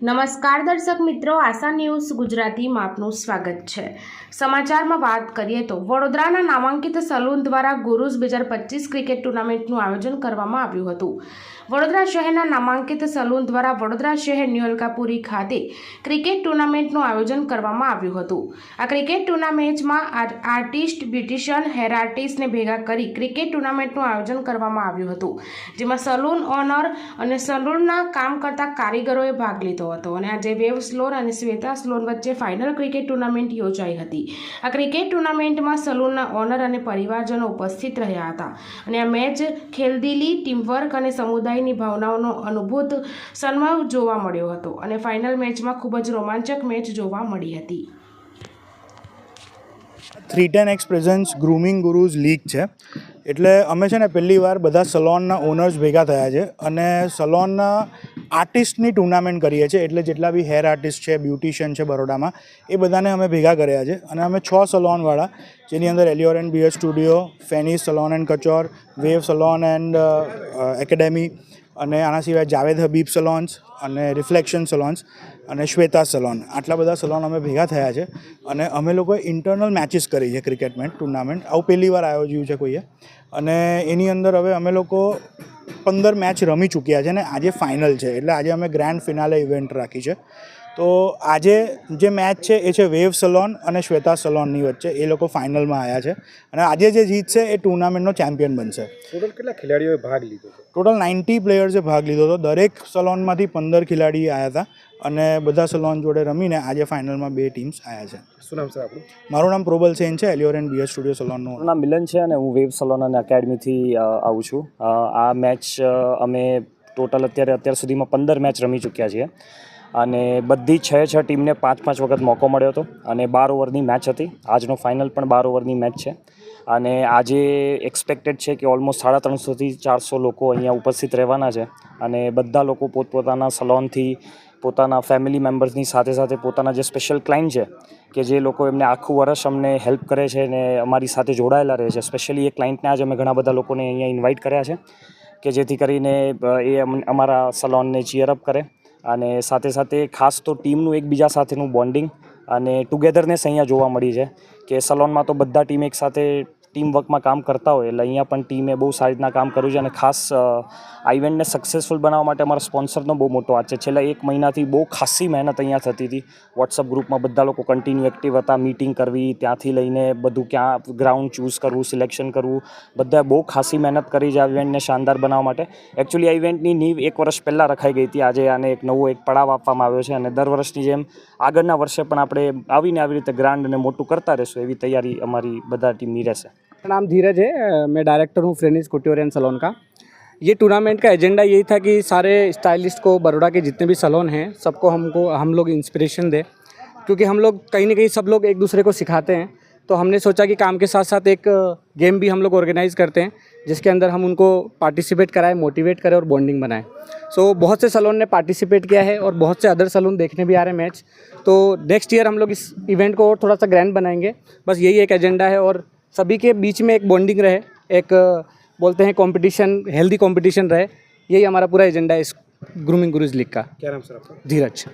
નમસ્કાર દર્શક મિત્રો, આશા ન્યૂઝ ગુજરાતીમાં આપનું સ્વાગત છે. સમાચારમાં વાત કરીએ તો, વડોદરાના નામાંકિત સલૂન દ્વારા ગુરુઝ બે હજાર પચીસ ક્રિકેટ ટુર્નામેન્ટનું આયોજન કરવામાં આવ્યું હતું. વડોદરા શહેરના નામાંકિત સલૂન દ્વારા વડોદરા શહેર ન્યુઅલકાપુરી ખાતે ક્રિકેટ ટુર્નામેન્ટનું આયોજન કરવામાં આવ્યું હતું. આ ક્રિકેટ ટુર્નામેન્ટમાં આર્ટિસ્ટ, બ્યુટિશિયન, હેર આર્ટિસ્ટને ભેગા કરી ક્રિકેટ ટુર્નામેન્ટનું આયોજન કરવામાં આવ્યું હતું, જેમાં સલૂન ઓનર અને સલૂનના કામ કરતા કારીગરોએ ભાગ લીધો હતો અને આજે વેવ સ્લોન અને શ્વેતા સ્લોન વચ્ચે ફાઇનલ ક્રિકેટ ટુર્નામેન્ટ યોજાઈ હતી. આ ક્રિકેટ ટુર્નામેન્ટમાં સલૂનના ઓનર અને પરિવારજનો ઉપસ્થિત રહ્યા હતા અને આ મેચ ખેલદીલી ટીમવર્ક અને સમુદાયની ભાવનાઓનો અનુભૂત સન્માવ જોવા મળ્યો હતો અને ફાઇનલ મેચમાં ખૂબ જ રોમાંચક મેચ જોવા મળી હતી. Three ten X Presence grooming gurus league છે. એટલે અમે છે ને, પહેલી વાર બધા સલોનના ઓનર્સ ભેગા થયા છે અને સલોનના આર્ટિસ્ટની ટુર્નામેન્ટ કરીએ છીએ, એટલે જેટલા બી હેર આર્ટિસ્ટ છે બ્યુટિશિયન છે બરોડામાં, એ બધાને અમે ભેગા કર્યા છે. અને અમે છ સલોનવાળા, જેની અંદર એલિયોર એન્ડ બિયર સ્ટુડિયો ફેની સલોન એન્ડ કચોર વેવ સલોન એન્ડ એકેડેમી અને આના સિવાય જાવેદ હબીબ સલોન્સ અને રિફ્લેક્શન સલોન્સ અને શ્વેતા સલોન આટલા બધા સલોન અમે ભેગા થયા છે. અને અમે લોકોએ ઇન્ટરનલ મેચિસ કરી છે ક્રિકેટ મેચ ટુર્નામેન્ટ આવું પહેલી વાર આયોજ્યું છે કોઈએ. અને એની અંદર હવે અમે લોકો પંદર મેચ રમી ચૂક્યા છે ને આજે ફાઇનલ છે. એટલે આજે અમે ગ્રાન્ડ ફિનાલે ઇવેન્ટ રાખી છે. તો આજે જે મેચ છે એ છે વેવ સલોન અને શ્વેતા સલોનની વચ્ચે. એ લોકો ફાઇનલમાં આવ્યા છે. અને આજે જે જીતશે એ ટુર્નામેન્ટનો ચેમ્પિયન બનશે. ટોટલ કેટલા ખેલાડીઓએ ભાગ લીધો ટોટલ નાઇન્ટી પ્લેયર્સે ભાગ લીધો હતો. દરેક સલોનમાંથી પંદર ખેલાડી આવ્યા હતા. અને બધા સલોન જોડે રમીને આજે ફાઇનલમાં બે ટીમ્સ આવ્યા છે. શું નામ છે આપણું? મારું નામ પ્રોબલ સેન છે એલિયોર એન્ડ બિયર સ્ટુડિયો સલોનનું મારું નામ મિલન છે અને હું વેવ સલોન અને એકેડમીથી આવું છું. આ મેચ અમે ટોટલ અત્યારે અત્યાર સુધીમાં પંદર મેચ રમી ચૂક્યા છીએ. અને બધી છ છ ટીમને પાંચ પાંચ વખત મોકો મળ્યો હતો અને બાર ઓવરની મેચ હતી. આજનો ફાઇનલ પણ બાર ઓવરની મેચ છે. અને આજે એક્સપેક્ટેડ છે કે ઓલમોસ્ટ સાડા ત્રણસોથી ચારસો લોકો અહીંયા ઉપસ્થિત રહેવાના છે અને બધા લોકો પોતપોતાના સલોનથી પોતાના ફેમિલી મેમ્બર્સની સાથે સાથે પોતાના જે સ્પેશિયલ ક્લાઇન્ટ છે કે જે લોકો એમને આખું વર્ષ અમને હેલ્પ કરે છે ને અમારી સાથે જોડાયેલા રહે છે. સ્પેશિયલી એ ક્લાઇન્ટને આજે અમે ઘણા બધા લોકોને અહીંયા ઇન્વાઇટ કર્યા છે કે જેથી કરીને એ અમ- અમારા સલોનને ચીયરઅપ કરે. અને સાથે સાથે ખાસ તો ટીમનું એકબીજા સાથેનું બોન્ડિંગ અને ટુગેધરનેસ અહીંયા જોવા મળી છે કે સલોનમાં તો બધા ટીમ એક સાથે ટીમ વર્કમાં કામ કરતા હોય, એટલે અહીંયા પણ ટીમે બહુ સારી રીતના કામ કર્યું છે અને ખાસ આ ઇવેન્ટને સક્સેસફુલ બનાવવા માટે અમારા સ્પોન્સરનો બહુ મોટો હાથ છે. છેલ્લા એક મહિનાથી બહુ ખાસી મહેનત અહીંયા થતી હતી. વોટ્સઅપ ગ્રુપમાં બધા લોકો કન્ટિન્યુ એક્ટિવ હતા મીટિંગ કરવી, ત્યાંથી લઈને બધું ક્યાં ગ્રાઉન્ડ ચૂઝ કરવું સિલેક્શન કરવું, બધા બહુ ખાસી મહેનત કરી છે આ ઇવેન્ટને શાનદાર બનાવવા માટે. એકચ્યુઅલી આ ઇવેન્ટની નીવ એક વર્ષ પહેલાં રખાઈ ગઈ હતી. આજે આને એક નવો એક પડાવ આપવામાં આવ્યો છે અને દર વર્ષની જેમ આગળના વર્ષે પણ આપણે આવીને આવી રીતે ગ્રાન્ડ અને મોટું કરતા રહેશું એવી તૈયારી અમારી બધા ટીમની રહેશે. मेरा नाम धीरज है मैं डायरेक्टर हूँ फ्रेनिस कुट्योर एंड सलोन का। ये टूर्नामेंट का एजेंडा यही था कि सारे स्टाइलिस्ट को बड़ोड़ा के जितने भी सलोन हैं सबको हमको हम लोग इंस्पिरेशन दें। क्योंकि हम लोग कहीं ना कहीं सब लोग एक दूसरे को सिखाते हैं। तो हमने सोचा कि काम के साथ साथ एक गेम भी हम लोग ऑर्गेनाइज करते हैं जिसके अंदर हम उनको पार्टिसिपेट कराएँ मोटिवेट करें और बॉन्डिंग बनाएँ। सो so, बहुत से सलोन ने पार्टिसिपेट किया है और बहुत से अदर सलोन देखने भी आ रहे हैं मैच तो नेक्स्ट ईयर हम लोग इस इवेंट को और थोड़ा सा ग्रैंड बनाएँगे। बस यही एक एजेंडा है और सभी के बीच में एक बॉन्डिंग रहे एक अ, बोलते हैं कंपटीशन हेल्दी कंपटीशन रहे यही हमारा पूरा एजेंडा है इस ग्रूमिंग गुरुज लीग का क्या नाम सर आपका धीरज